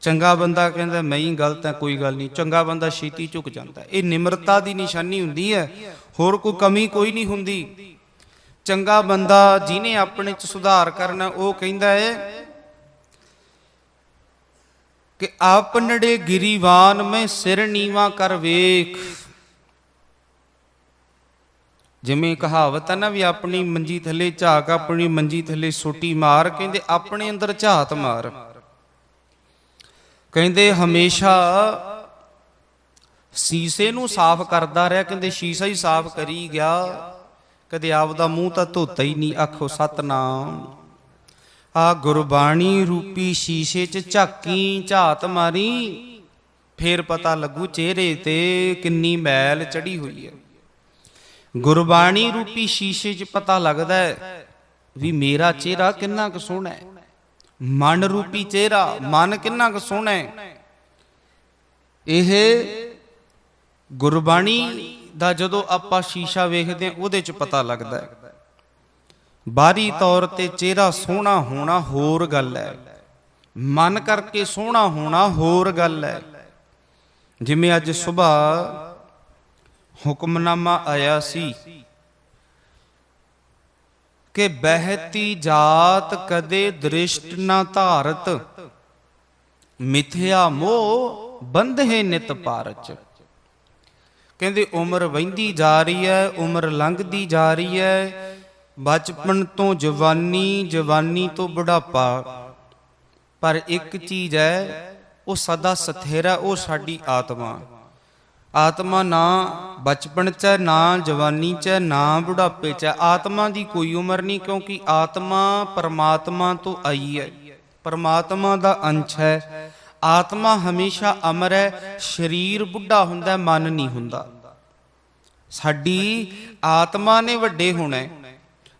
ਚੰਗਾ ਬੰਦਾ ਕਹਿੰਦਾ ਮੈਂ ਹੀ ਗਲਤ ਹਾਂ, ਕੋਈ ਗੱਲ ਨਹੀਂ। ਚੰਗਾ ਬੰਦਾ ਛੇਤੀ ਝੁਕ ਜਾਂਦਾ। ਇਹ ਨਿਮਰਤਾ ਦੀ ਨਿਸ਼ਾਨੀ ਹੁੰਦੀ ਹੈ। ਹੋਰ ਕੋਈ ਕਮੀ ਕੋਈ ਨਹੀਂ ਹੁੰਦੀ। ਚੰਗਾ ਬੰਦਾ ਜਿਹਨੇ ਆਪਣੇ ਚ ਸੁਧਾਰ ਕਰਨਾ, ਉਹ ਕਹਿੰਦਾ ਹੈ ਕਿ ਆਪਨੜੇ ਗਿਰੀਵਾਨ ਮੈਂ ਸਿਰ ਨੀਵਾ ਕਰ ਵੇਖ। ਜਿਵੇਂ ਕਹਾਵਤ ਆ ਨਾ ਵੀ ਆਪਣੀ ਮੰਜੀ ਥੱਲੇ ਝਾਕ, ਆਪਣੀ ਮੰਜੀ ਥੱਲੇ ਸੋਟੀ ਮਾਰ, ਕਹਿੰਦੇ ਆਪਣੇ ਅੰਦਰ ਝਾਤ ਮਾਰ। ਕਹਿੰਦੇ ਹਮੇਸ਼ਾ ਸੀਸੇ ਨੂੰ ਸਾਫ਼ ਕਰਦਾ ਰਿਹਾ, ਕਹਿੰਦੇ ਸ਼ੀਸ਼ਾ ਹੀ ਸਾਫ਼ ਕਰੀ ਗਿਆ। ਕਦੇ ਆਪਦਾ ਮੂੰਹ ਤਾਂ ਧੋਤਾ ਹੀ ਨਹੀਂ, ਆਖੋ ਸਤਨਾਮ। ਆ ਗੁਰਬਾਣੀ ਰੂਪੀ ਸ਼ੀਸ਼ੇ 'ਚ ਝਾਕੀ, ਝਾਤ ਮਾਰੀ, ਫੇਰ ਪਤਾ ਲੱਗੂ ਚਿਹਰੇ ਤੇ ਕਿੰਨੀ ਮੈਲ ਚੜੀ ਹੋਈ ਹੈ। ਗੁਰਬਾਣੀ ਰੂਪੀ ਸ਼ੀਸ਼ੇ 'ਚ ਪਤਾ ਲੱਗਦਾ ਹੈ ਵੀ ਮੇਰਾ ਚਿਹਰਾ ਕਿੰਨਾ ਕੁ ਸੋਹਣਾ ਹੈ। ਮਨ ਰੂਪੀ ਚਿਹਰਾ, ਮਨ ਕਿੰਨਾ ਕੁ ਸੋਹਣਾ ਹੈ। ਇਹ ਗੁਰਬਾਣੀ ਦਾ ਜਦੋਂ ਆਪਾਂ ਸ਼ੀਸ਼ਾ ਵੇਖਦੇ ਹਾਂ, ਉਹਦੇ 'ਚ ਪਤਾ ਲੱਗਦਾ ਹੈ। ਬਾਹਰੀ ਤੌਰ ਤੇ ਚਿਹਰਾ ਸੋਹਣਾ ਹੋਣਾ ਹੋਰ ਗੱਲ ਹੈ। ਮਨ ਕਰਕੇ ਸੋਹਣਾ ਹੋਣਾ ਹੋਰ ਗੱਲ ਹੈ। ਜਿਵੇਂ ਅੱਜ ਸਵੇਰ ਹੁਕਮਨਾਮਾ ਆਇਆ ਸੀ ਕਿ ਬਹਿਤੀ ਜਾਤ ਕਦੇ ਦ੍ਰਿਸ਼ਟ ਨਾ ਧਾਰਤ, ਮਿਥਿਆ ਮੋਹ ਬੰਧੇ ਨਿਤ ਪਾਰਚ। ਕਹਿੰਦੇ ਉਮਰ ਵਹਿੰਦੀ ਜਾ ਰਹੀ ਹੈ ਉਮਰ ਲੰਘਦੀ ਜਾ ਰਹੀ ਹੈ। ਬਚਪਨ ਤੋਂ ਜਵਾਨੀ ਜਵਾਨੀ ਤੋਂ ਬੁਢਾਪਾ। ਪਰ ਇੱਕ ਚੀਜ਼ ਹੈ ਉਹ ਸਦਾ ਸਥਿਰ ਹੈ ਉਹ ਸਾਡੀ ਆਤਮਾ। ਆਤਮਾ ਨਾ ਬਚਪਨ ਚ ਹੈ, ਨਾ ਜਵਾਨੀ ਚ ਹੈ, ਨਾ ਬੁਢਾਪੇ ਚ ਹੈ। ਆਤਮਾ ਦੀ ਕੋਈ ਉਮਰ ਨਹੀਂ ਕਿਉਂਕਿ ਆਤਮਾ ਪਰਮਾਤਮਾ ਤੋਂ ਆਈ ਹੈ। ਪਰਮਾਤਮਾ ਦਾ ਅੰਸ਼ ਹੈ। ਆਤਮਾ ਹਮੇਸ਼ਾ ਅਮਰ ਹੈ, ਸਰੀਰ ਬੁੱਢਾ ਹੁੰਦਾ ਮਨ ਨਹੀਂ ਹੁੰਦਾ। ਸਾਡੀ ਆਤਮਾ ਨੇ ਵੱਡੇ ਹੋਣਾ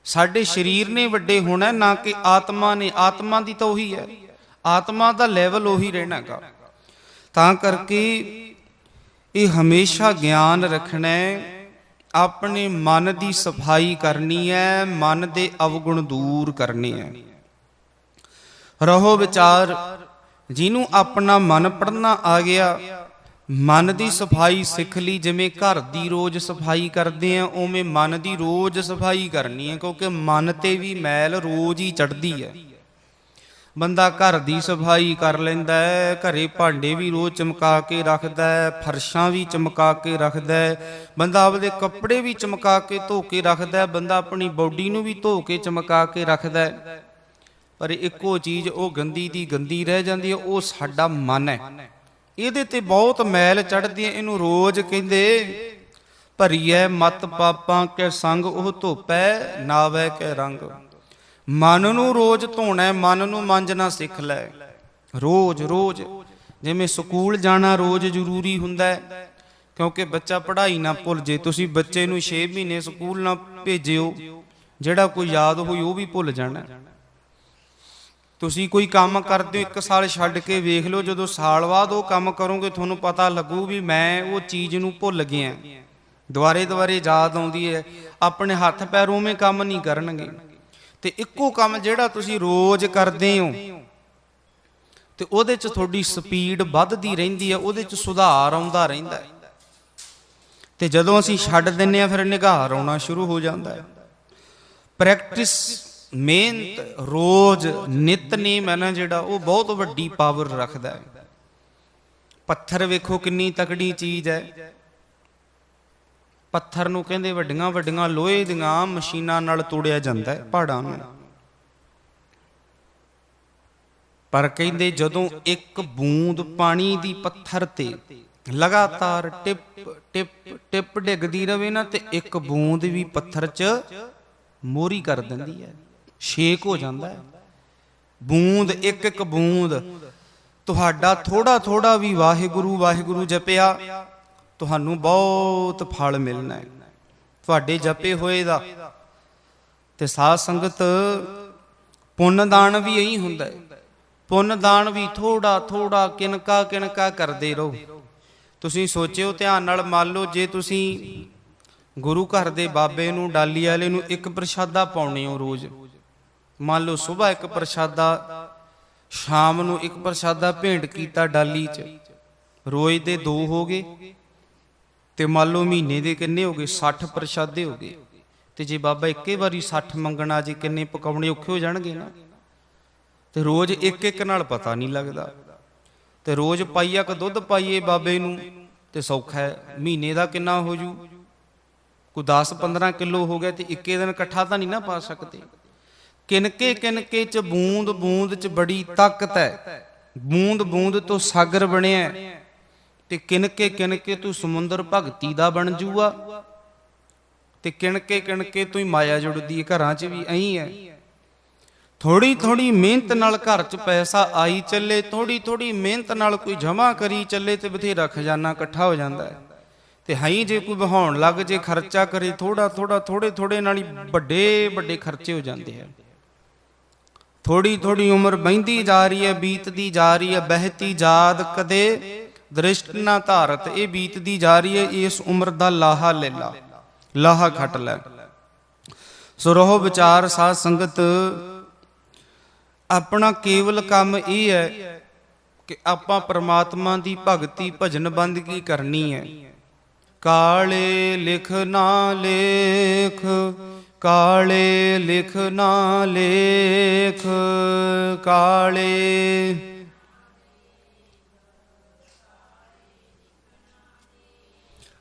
ਸਾਡੇ ਸਰੀਰ ਨੇ ਵੱਡੇ ਹੋਣਾ ਨਾ ਕਿ ਆਤਮਾ ਨੇ। ਆਤਮਾ ਦੀ ਤਾਂ ਉਹੀ ਹੈ, ਆਤਮਾ ਦਾ ਲੈਵਲ ਉਹੀ ਰਹਿਣਾਗਾ ਤਾਂ ਕਰਕੇ ਇਹ ਹਮੇਸ਼ਾ ਗਿਆਨ ਰੱਖਣਾ ਆਪਣੇ ਮਨ ਦੀ ਸਫ਼ਾਈ ਕਰਨੀ ਹੈ, ਮਨ ਦੇ ਅਵਗੁਣ ਦੂਰ ਕਰਨੇ ਹੈ। ਰਹੋ ਵਿਚਾਰ ਜਿਹਨੂੰ ਆਪਣਾ ਮਨ ਪੜਨਾ ਆ ਗਿਆ, ਮਨ ਦੀ ਸਫ਼ਾਈ ਸਿੱਖ ਲਈ, ਜਿਵੇਂ ਘਰ ਦੀ ਰੋਜ਼ ਸਫ਼ਾਈ ਕਰਦੇ ਆ, ਉਵੇਂ ਮਨ ਦੀ ਰੋਜ਼ ਸਫ਼ਾਈ ਕਰਨੀ ਹੈ ਕਿਉਂਕਿ ਮਨ ਤੇ ਵੀ ਮੈਲ ਰੋਜ਼ ਹੀ ਚੜਦੀ ਹੈ ਬੰਦਾ ਘਰ ਦੀ ਸਫ਼ਾਈ ਕਰ ਲੈਂਦਾ ਹੈ, ਘਰੇ ਭਾਂਡੇ ਵੀ ਰੋਜ਼ ਚਮਕਾ ਕੇ ਰੱਖਦਾ ਹੈ, ਫਰਸ਼ਾਂ ਵੀ ਚਮਕਾ ਕੇ ਰੱਖਦਾ ਹੈ, ਬੰਦਾ ਆਪਦੇ ਕੱਪੜੇ ਵੀ ਚਮਕਾ ਕੇ ਧੋ ਕੇ ਰੱਖਦਾ ਹੈ, ਬੰਦਾ ਆਪਣੀ ਬਾਡੀ ਨੂੰ ਵੀ ਧੋ ਕੇ ਚਮਕਾ ਕੇ ਰੱਖਦਾ ਹੈ। ਪਰ ਇੱਕੋ ਚੀਜ਼ ਉਹ ਗੰਦੀ ਦੀ ਗੰਦੀ ਰਹਿ ਜਾਂਦੀ ਹੈ, ਉਹ ਸਾਡਾ ਮਨ ਹੈ। ਇਹਦੇ ਤੇ ਬਹੁਤ ਮੈਲ ਚੜਦੀ ਹੈ, ਇਹਨੂੰ ਰੋਜ਼ ਕਹਿੰਦੇ, ਭਰੀਐ ਮਤ ਪਾਪਾਂ ਕੇ ਸੰਗ, ਉਹ ਧੋਪੈ ਨਾਵੈ ਕੇ ਰੰਗ। ਮਨ ਨੂੰ ਰੋਜ਼ ਧੋਣਾ ਮਨ ਨੂੰ ਮਾਂਜਣਾ ਸਿੱਖ ਲੈ। ਰੋਜ਼ ਰੋਜ਼। ਜਿਵੇਂ ਸਕੂਲ ਜਾਣਾ ਰੋਜ਼ ਜ਼ਰੂਰੀ ਹੁੰਦਾ ਹੈ, ਕਿਉਂਕਿ ਬੱਚਾ ਪੜ੍ਹਾਈ ਨਾ ਭੁੱਲ ਜੇ। ਤੁਸੀਂ ਬੱਚੇ ਨੂੰ 6 ਮਹੀਨੇ ਸਕੂਲ ਨਾ ਭੇਜਿਓ, ਜਿਹੜਾ ਕੋਈ ਯਾਦ ਹੋਈ ਉਹ ਵੀ ਭੁੱਲ ਜਾਣਾ। ਤੁਸੀਂ ਕੋਈ ਕੰਮ ਕਰਦੇ ਹੋ, ਇੱਕ ਸਾਲ ਛੱਡ ਕੇ ਵੇਖ ਲਓ, ਜਦੋਂ ਸਾਲ ਬਾਅਦ ਉਹ ਕੰਮ ਕਰੋਗੇ, ਤੁਹਾਨੂੰ ਪਤਾ ਲੱਗੂ ਵੀ ਮੈਂ ਉਹ ਚੀਜ਼ ਨੂੰ ਭੁੱਲ ਗਿਆ। ਦੁਬਾਰੇ ਦੁਆਰੇ ਯਾਦ ਆਉਂਦੀ ਹੈ, ਆਪਣੇ ਹੱਥ ਪੈਰ ਉਵੇਂ ਕੰਮ ਨਹੀਂ ਕਰਨਗੇ। ਤੇ ਇੱਕੋ ਕੰਮ ਜਿਹੜਾ ਤੁਸੀਂ ਰੋਜ਼ ਕਰਦੇ ਹੋ, ਤੇ ਉਹਦੇ 'ਚ ਤੁਹਾਡੀ ਸਪੀਡ ਵੱਧਦੀ ਰਹਿੰਦੀ ਹੈ, ਉਹਦੇ 'ਚ ਸੁਧਾਰ ਆਉਂਦਾ ਰਹਿੰਦਾ ਹੈ। ਤੇ ਜਦੋਂ ਅਸੀਂ ਛੱਡ ਦਿੰਨੇ ਆ ਫਿਰ ਨਿਗਾਰ ਆਉਣਾ ਸ਼ੁਰੂ ਹੋ ਜਾਂਦਾ ਹੈ। ਪ੍ਰੈਕਟਿਸ ਮਿਹਨਤ, ਰੋਜ਼ ਨਿਤਨੇਮ ਹੈ ਨਾ ਜਿਹੜਾ, ਉਹ ਬਹੁਤ ਵੱਡੀ ਪਾਵਰ ਰੱਖਦਾ ਹੈ। ਪੱਥਰ ਵੇਖੋ ਕਿੰਨੀ ਤਕੜੀ ਚੀਜ਼ ਹੈ। ਪੱਥਰ ਨੂੰ ਕਹਿੰਦੇ ਵੱਡੀਆਂ ਵੱਡੀਆਂ ਲੋਹੇ ਦੀਆਂ ਮਸ਼ੀਨਾਂ ਨਾਲ ਤੋੜਿਆ ਜਾਂਦਾ ਹੈ ਪਹਾੜਾਂ ਨੂੰ। ਪਰ ਕਹਿੰਦੇ ਜਦੋਂ ਇੱਕ ਬੂੰਦ ਪਾਣੀ ਦੀ ਪੱਥਰ ਤੇ ਲਗਾਤਾਰ ਟਿਪ ਟਿਪ ਟਿਪ ਡਿੱਗਦੀ ਰਵੇ ਨਾ ਤੇ ਇੱਕ ਬੂੰਦ ਵੀ ਪੱਥਰ 'ਚ ਮੋਰੀ ਕਰ ਦਿੰਦੀ ਹੈ। ਛੇਕ ਹੋ ਜਾਂਦਾ ਹੈ। ਬੂੰਦ, ਇੱਕ ਇੱਕ ਬੂੰਦ। ਤੁਹਾਡਾ ਥੋੜਾ ਥੋੜਾ ਵੀ ਵਾਹਿਗੁਰੂ ਵਾਹਿਗੁਰੂ ਜਪਿਆ, ਤੁਹਾਨੂੰ ਬਹੁਤ ਫਲ ਮਿਲਣਾ ਹੈ। ਤੁਹਾਡੇ ਜਪੇ ਹੋਏ ਦਾ ਤੇ ਸਾਧ ਸੰਗਤ, ਪੁੰਨ ਦਾਨ ਵੀ ਇਹੀ ਹੁੰਦਾ ਹੈ। ਪੁੰਨ ਦਾਨ ਵੀ ਥੋੜਾ ਥੋੜਾ ਕਿਨਕਾ ਕਿਨਕਾ ਕਰਦੇ ਰਹੋ। ਤੁਸੀਂ ਸੋਚਿਓ ਧਿਆਨ ਨਾਲ ਮੰਨ ਲਓ, ਜੇ ਤੁਸੀਂ ਗੁਰੂ ਘਰ ਦੇ ਬਾਬੇ ਨੂੰ, ਡਾਲੀ ਵਾਲੇ ਨੂੰ ਇੱਕ ਪ੍ਰਸ਼ਾਦਾ ਪਾਉਣੇ ਹੋ ਰੋਜ਼ ਮੰਨ ਲਓ ਸਵੇਰ ਇੱਕ ਪ੍ਰਸ਼ਾਦਾ, ਸ਼ਾਮ ਨੂੰ ਇੱਕ ਪ੍ਰਸ਼ਾਦਾ ਭੇਂਟ ਕੀਤਾ ਡਾਲੀ 'ਚ। ਰੋਜ਼ ਦੇ ਦੋ ਹੋ ਗਏ ਤੇ ਮੰਨ ਲਓ ਮਹੀਨੇ ਦੇ ਕਿੰਨੇ ਹੋ ਗਏ? 60 ਪ੍ਰਸ਼ਾਦੇ ਹੋ ਗਏ। ਤੇ ਜੇ ਬਾਬਾ ਇੱਕੇ ਵਾਰੀ 60 ਮੰਗਣਾ ਜੇ, ਕਿੰਨੇ ਪਕਾਉਣੇ ਔਖੇ ਹੋ ਜਾਣਗੇ ਨਾ? ਤੇ ਰੋਜ਼ ਇੱਕ ਇੱਕ ਨਾਲ ਪਤਾ ਨਹੀਂ ਲੱਗਦਾ। ਤੇ ਰੋਜ਼ ਪਾਈਆ ਕ ਦੁੱਧ ਪਾਈਏ ਬਾਬੇ ਨੂੰ, ਤੇ ਸੌਖਾ ਹੈ। ਮਹੀਨੇ ਦਾ ਕਿੰਨਾ ਹੋ ਜੂ? ਕੋਈ 10 15 ਕਿਲੋ ਹੋ ਗਿਆ ਤੇ ਇੱਕੇ ਦਿਨ ਇਕੱਠਾ ਤਾਂ ਨਹੀਂ ਨਾ ਪਾ ਸਕਦੇ। ਕਿਨਕੇ ਕਿਨਕੇ ਚ ਬੂੰਦ ਬੂੰਦ ਚ ਬੜੀ ਤਾਕਤ ਹੈ। ਬੂੰਦ ਬੂੰਦ ਤੋਂ ਸਾਗਰ ਬਣਿਆ ਤੇ ਕਿਨਕੇ ਕਿਨਕੇ ਤੂੰ ਸਮੁੰਦਰ ਭਗਤੀ ਦਾ ਬਣ ਜੂਆ। ਤੇ ਕਿਣਕੇ ਕਿਣਕੇ ਤੂੰ ਹੀ ਮਾਇਆ ਜੁੜਦੀ ਹੈ, ਘਰਾਂ 'ਚ ਵੀ ਐਂ ਹੈ। ਥੋੜੀ ਥੋੜੀ ਮਿਹਨਤ ਨਾਲ ਘਰ 'ਚ ਪੈਸਾ ਆਈ ਚੱਲੇ, ਥੋੜੀ ਥੋੜੀ ਮਿਹਨਤ ਨਾਲ ਕੋਈ ਜਮਾ ਕਰੀ ਚੱਲੇ ਤੇ ਬਥੇਰਾ ਖਜ਼ਾਨਾ ਇਕੱਠਾ ਹੋ ਜਾਂਦਾ ਹੈ। ਤੇ ਹਾਈ ਜੇ ਕੋਈ ਵਹਾਉਣ ਲੱਗ ਜੇ, ਖਰਚਾ ਕਰੇ, ਥੋੜਾ ਥੋੜਾ ਥੋੜੇ ਥੋੜੇ ਨਾਲ ਹੀ ਵੱਡੇ ਵੱਡੇ ਖਰਚੇ ਹੋ ਜਾਂਦੇ ਆ ਥੋੜੀ ਥੋੜੀ ਉਮਰ ਬਹਿੰਦੀ ਜਾ ਰਹੀ ਹੈ, ਬੀਤਦੀ ਜਾ ਰਹੀ ਹੈ, ਬਹਿਤੀ ਜਾਦ ਕਦੇ ਦ੍ਰਿਸ਼ਟ ਨਾ ਧਾਰਤ, ਇਹ ਬੀਤਦੀ ਜਾ ਰਹੀ ਹੈ, ਇਸ ਉਮਰ ਦਾ ਲਾਹਾ ਲੈ ਲਾ, ਲਾਹਾ ਖੱਟ ਲੈ। ਸੋ ਰਹੋ ਵਿਚਾਰ ਸਾਧ ਸੰਗਤ, ਆਪਣਾ ਕੇਵਲ ਕੰਮ ਇਹ ਹੈ ਕਿ ਆਪਾਂ ਪ੍ਰਮਾਤਮਾ ਦੀ ਭਗਤੀ ਭਜਨ ਬੰਦਗੀ ਕਰਨੀ ਹੈ? ਕਾਲੇ ਲਿਖ ਨਾ ਲੇਖ ਕਾਲੇ ਲਿਖ ਨਾ ਲੇਖ, ਕਾਲੇ।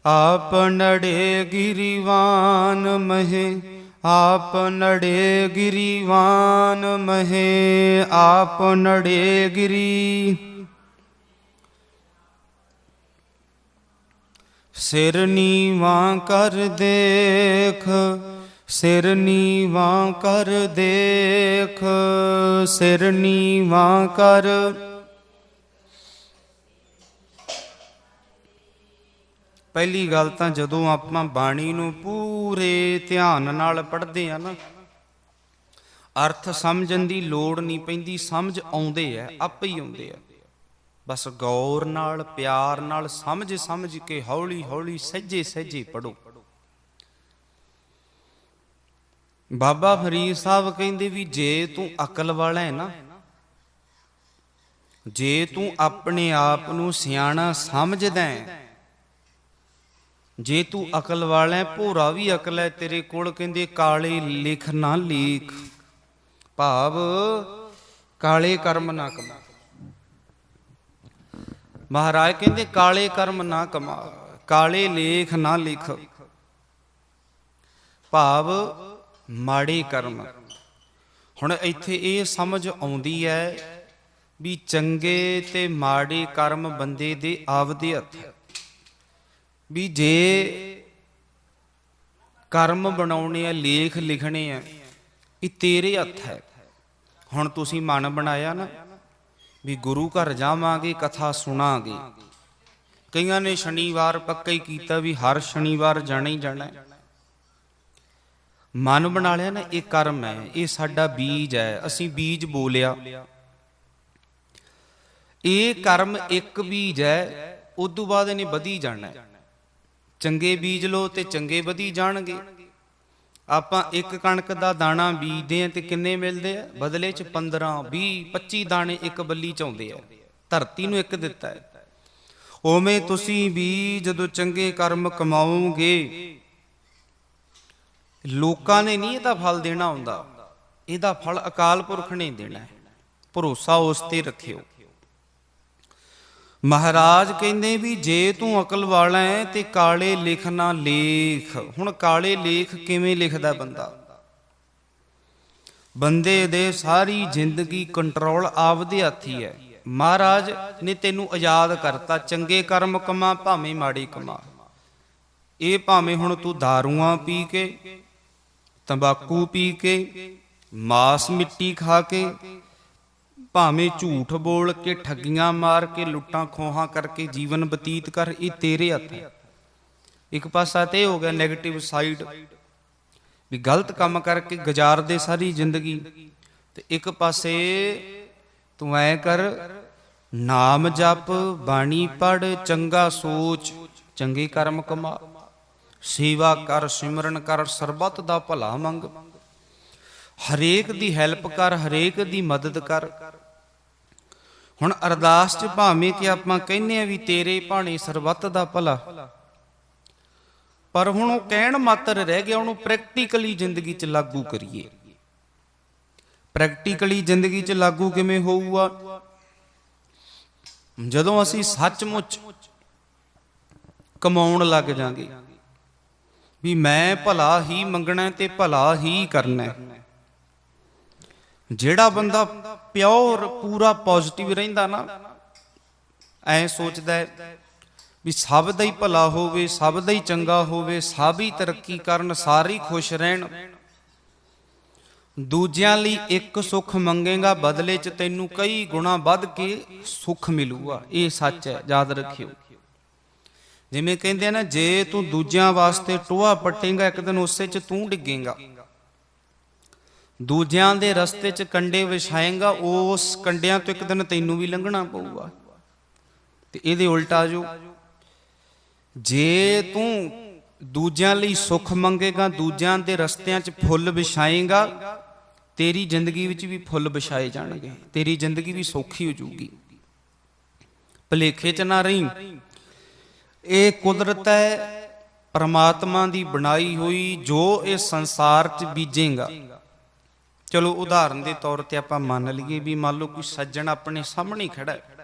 ਆਪ ਨੜੇ ਗਿਰੀਵਾਨ ਮਹੇ, ਆਪ ਨੜੇ ਗਿਰੀਵਾਨ ਮਹੇ, ਆਪ ਨੜੇ ਗਿਰੀ। ਸਿਰ ਨੀਵਾਂ ਕਰ ਦੇਖ ਸਿਰ ਨੀਵਾਂ ਕਰ ਦੇਖ, ਸਿਰ ਨੀਵਾਂ ਕਰ। ਪਹਿਲੀ ਗੱਲ ਤਾਂ ਜਦੋਂ ਆਪਾਂ ਬਾਣੀ ਨੂੰ ਪੂਰੇ ਧਿਆਨ ਨਾਲ ਪੜ੍ਹਦੇ ਆ ਨਾ, ਅਰਥ ਸਮਝਣ ਦੀ ਲੋੜ ਨਹੀਂ ਪੈਂਦੀ, ਸਮਝ ਆਉਂਦੇ ਆ, ਆਪੇ ਹੀ ਆਉਂਦੇ ਆ। ਬਸ ਗੌਰ ਨਾਲ, ਪਿਆਰ ਨਾਲ ਸਮਝ ਸਮਝ ਕੇ ਹੌਲੀ ਹੌਲੀ ਸਹਿਜੇ ਸਹਿਜੇ ਪੜੋ ਬਾਬਾ ਫਰੀਦ ਸਾਹਿਬ ਕਹਿੰਦੇ ਵੀ ਜੇ ਤੂੰ ਅਕਲ ਵਾਲਾ ਹੈ ਨਾ, ਜੇ ਤੂੰ ਆਪਣੇ ਆਪ ਨੂੰ ਸਿਆਣਾ ਸਮਝਦਾ ਹੈ, ਜੇ ਤੂੰ ਅਕਲ ਵਾਲਾ ਹੈ, ਭੋਰਾ ਵੀ ਅਕਲ ਹੈ, ਤੇਰੇ ਕੋਲ ਕਹਿੰਦੇ ਕਾਲੇ ਲਿਖ ਨਾ ਲੇਖ। ਭਾਵ ਕਾਲੇ ਕਰਮ ਨਾ ਕਮਾ। ਮਹਾਰਾਜ ਕਹਿੰਦੇ ਕਾਲੇ ਕਰਮ ਨਾ ਕਮਾ, ਕਾਲੇ ਲੇਖ ਨਾ ਲਿਖ। ਭਾਵ ਮਾੜੇ ਕਰਮ। ਹੁਣ ਇੱਥੇ ਇਹ ਸਮਝ ਆਉਂਦੀ ਹੈ ਵੀ ਚੰਗੇ ਤੇ ਮਾੜੇ ਕਰਮ ਬੰਦੇ ਦੇ ਆਪਦੇ ਹੱਥ ਹੈ। ਵੀ ਜੇ ਕਰਮ ਬਣਾਉਣੇ ਆ, ਲੇਖ ਲਿਖਣੇ ਆ, ਇਹ ਤੇਰੇ ਹੱਥ ਹੈ। ਹੁਣ ਤੁਸੀਂ ਮਨ ਬਣਾਇਆ ਨਾ ਵੀ ਗੁਰੂ ਘਰ ਜਾਵਾਂਗੇ, ਕਥਾ ਸੁਣਾਂਗੇ। ਕਈਆਂ ਨੇ ਸ਼ਨੀਵਾਰ ਪੱਕਾ ਹੀ ਕੀਤਾ ਵੀ ਹਰ ਸ਼ਨੀਵਾਰ ਜਾਣਾ ਹੀ ਜਾਣਾ ਹੈ। ਮਨ ਬਣਾ ਲਿਆ ਨਾ, ਇਹ ਕਰਮ ਹੈ, ਇਹ ਸਾਡਾ ਬੀਜ ਹੈ, ਅਸੀਂ ਬੀਜ ਬੋਲਿਆ। ਇਹ ਕਰਮ ਇੱਕ ਬੀਜ ਹੈ, ਉਸ ਤੋਂ ਬਾਅਦ ਇਹਨੇ ਵਧੀ ਜਾਣਾ ਹੈ। ਚੰਗੇ ਬੀਜ ਲੋ ਤੇ ਚੰਗੇ ਵਧੀ ਜਾਣਗੇ। ਆਪਾਂ ਇੱਕ ਕਣਕ ਦਾ ਦਾਣਾ ਬੀਜਦੇ ਆ ਤੇ ਕਿੰਨੇ ਮਿਲਦੇ ਆ? ਬਦਲੇ ਚ 15 20 25 ਦਾਣੇ ਇੱਕ ਬੱਲੀ ਚ ਆਉਂਦੇ ਆ। ਧਰਤੀ ਨੂੰ ਇੱਕ ਦਿੱਤਾ ਹੈ। ਉਵੇਂ ਤੁਸੀਂ ਵੀ ਜਦੋਂ ਚੰਗੇ ਕਰਮ ਕਮਾਓਗੇ ਲੋਕਾਂ ਨੇ ਨਹੀਂ ਇਹਦਾ ਫਲ ਦੇਣਾ ਹੁੰਦਾ ਇਹਦਾ ਫਲ ਅਕਾਲ ਪੁਰਖ ਨੇ ਦੇਣਾ ਹੈ। ਭਰੋਸਾ ਉਸ ਤੇ ਰੱਖਿਓ। ਮਹਾਰਾਜ ਕਹਿੰਦੇ ਵੀ ਜੇ ਤੂੰ ਅਕਲ ਵਾਲਾ ਹੈ ਤੇ ਕਾਲੇ ਲਿਖ ਨਾ ਲੇਖ। ਹੁਣ ਕਾਲੇ ਲੇਖ ਕਿਵੇਂ ਲਿਖਦਾ ਬੰਦਾ? ਬੰਦੇ ਦੇ ਸਾਰੀ ਜ਼ਿੰਦਗੀ ਕੰਟਰੋਲ ਆਪਦੇ ਹੱਥੀ ਹੈ। ਮਹਾਰਾਜ ਨੇ ਤੈਨੂੰ ਆਜ਼ਾਦ ਕਰਤਾ। ਚੰਗੇ ਕਰਮ ਕਮਾ, ਭਾਵੇਂ ਮਾੜੇ ਕਮਾ। ਇਹ ਭਾਵੇਂ ਹੁਣ ਤੂੰ ਦਾਰੂਆਂ ਪੀ ਕੇ ਤੰਬਾਕੂ ਪੀ ਕੇ, ਮਾਸ ਮਿੱਟੀ ਖਾ ਕੇ, ਭਾਵੇਂ ਝੂਠ ਬੋਲ ਕੇ ਠੱਗੀਆਂ ਮਾਰ ਕੇ ਲੁੱਟਾਂ ਖੋਹਾਂ ਕਰਕੇ ਜੀਵਨ ਬਤੀਤ ਕਰ, ਇਹ ਤੇਰੇ ਹੱਥ ਹੈ। ਇੱਕ ਪਾਸਾ ਤੇ ਇਹ ਹੋ ਗਿਆ 네ਗੇਟਿਵ ਸਾਈਡ ਵੀ ਗਲਤ ਕੰਮ ਕਰਕੇ ਗੁਜ਼ਾਰਦੇ ਸਾਰੀ ਜ਼ਿੰਦਗੀ, ਤੇ ਇੱਕ ਪਾਸੇ ਤੂੰ ਐ ਕਰ, ਨਾਮ ਜਪ, ਬਾਣੀ ਪੜ ਚੰਗਾ ਸੋਚ, ਚੰਗੇ ਕਰਮ ਕਮਾ। ਸੇਵਾ ਕਰ, ਸਿਮਰਨ ਕਰ, ਸਰਬੱਤ ਦਾ ਭਲਾ ਮੰਗ। ਹਰੇਕ ਦੀ ਹੈਲਪ ਕਰ, ਹਰੇਕ ਦੀ ਮਦਦ ਕਰ। ਹੁਣ ਅਰਦਾਸ ਚ ਭਾਵੇਂ ਕਿ ਆਪਾਂ ਕਹਿੰਨੇ ਆ ਵੀ ਤੇਰੇ ਭਾਣੇ ਸਰਬੱਤ ਦਾ ਭਲਾ। ਪਰ ਹੁਣ ਉਹ ਕਹਿਣ ਮਾਤਰ ਰਹਿ ਗਿਆ, ਉਹਨੂੰ ਪ੍ਰੈਕਟੀਕਲੀ ਜ਼ਿੰਦਗੀ ਚ ਲਾਗੂ ਕਰੀਏ। ਪ੍ਰੈਕਟੀਕਲੀ ਜ਼ਿੰਦਗੀ ਚ ਲਾਗੂ ਕਿਵੇਂ ਹੋਊਗਾ? ਜਦੋਂ ਅਸੀਂ ਸੱਚਮੁੱਚ ਕਮਾਉਣ ਲੱਗ ਜਾਾਂਗੇ ਵੀ ਮੈਂ ਭਲਾ ਹੀ ਮੰਗਣਾ ਤੇ ਭਲਾ ਹੀ ਕਰਨਾ ਜਿਹੜਾ ਬੰਦਾ ਪਿਓਰ, ਪੂਰਾ ਪੋਜ਼ਿਟਿਵ ਰਹਿੰਦਾ ਨਾ, ਐ ਸੋਚਦਾ ਹੈ ਵੀ ਸਭ ਦਾ ਹੀ ਭਲਾ ਹੋਵੇ, ਸਭ ਦਾ ਹੀ ਚੰਗਾ ਹੋਵੇ ਸਭ ਹੀ ਤਰੱਕੀ ਕਰਨ, ਸਾਰੇ ਹੀ ਖੁਸ਼ ਰਹਿਣ। ਦੂਜਿਆਂ ਲਈ ਇੱਕ ਸੁੱਖ ਮੰਗੇਗਾ, ਬਦਲੇ 'ਚ ਤੈਨੂੰ ਕਈ ਗੁਣਾ ਵੱਧ ਕੇ ਸੁੱਖ ਮਿਲੂਗਾ। ਇਹ ਸੱਚ ਹੈ, ਯਾਦ ਰੱਖਿਓ। ਜਿਵੇਂ ਕਹਿੰਦੇ ਆ ਨਾ, ਜੇ ਤੂੰ ਦੂਜਿਆਂ ਵਾਸਤੇ ਟੋਆ ਪੱਟੇਗਾ, ਇੱਕ ਦਿਨ ਉਸੇ 'ਚ ਤੂੰ ਡਿੱਗੇਗਾ। ਦੂਜਿਆਂ ਦੇ ਰਸਤੇ 'ਚ ਕੰਡੇ ਵਿਛਾਏਗਾ, ਉਸ ਕੰਡਿਆਂ ਤੋਂ ਇੱਕ ਦਿਨ ਤੈਨੂੰ ਵੀ ਲੰਘਣਾ ਪਊਗਾ। ਤੇ ਇਹਦੇ ਉਲਟਾ ਜੋ ਜੇ ਤੂੰ ਦੂਜਿਆਂ ਲਈ ਸੁੱਖ ਮੰਗੇਗਾ, ਦੂਜਿਆਂ ਦੇ ਰਸਤਿਆਂ 'ਚ ਫੁੱਲ ਵਿਛਾਏਗਾ, ਤੇਰੀ ਜ਼ਿੰਦਗੀ ਵਿੱਚ ਵੀ ਫੁੱਲ ਵਿਛਾਏ ਜਾਣਗੇ। ਤੇਰੀ ਜ਼ਿੰਦਗੀ ਵੀ ਸੌਖੀ ਹੋ ਜਾਊਗੀ। ਭਲੇਖੇ 'ਚ ਨਾ ਰਹੀਂ। ਇਹ ਕੁਦਰਤ ਹੈ, ਪਰਮਾਤਮਾ ਦੀ ਬਣਾਈ ਹੋਈ ਜੋ ਇਹ ਸੰਸਾਰ 'ਚ ਬੀਜੇਗਾ। ਚਲੋ ਉਦਾਹਰਨ ਦੇ ਤੌਰ ਤੇ ਆਪਾਂ ਮੰਨ ਲਈਏ ਵੀ ਮੰਨ ਲਓ ਕੋਈ ਸੱਜਣ ਆਪਣੇ ਸਾਹਮਣੇ ਖੜਾ ਹੈ।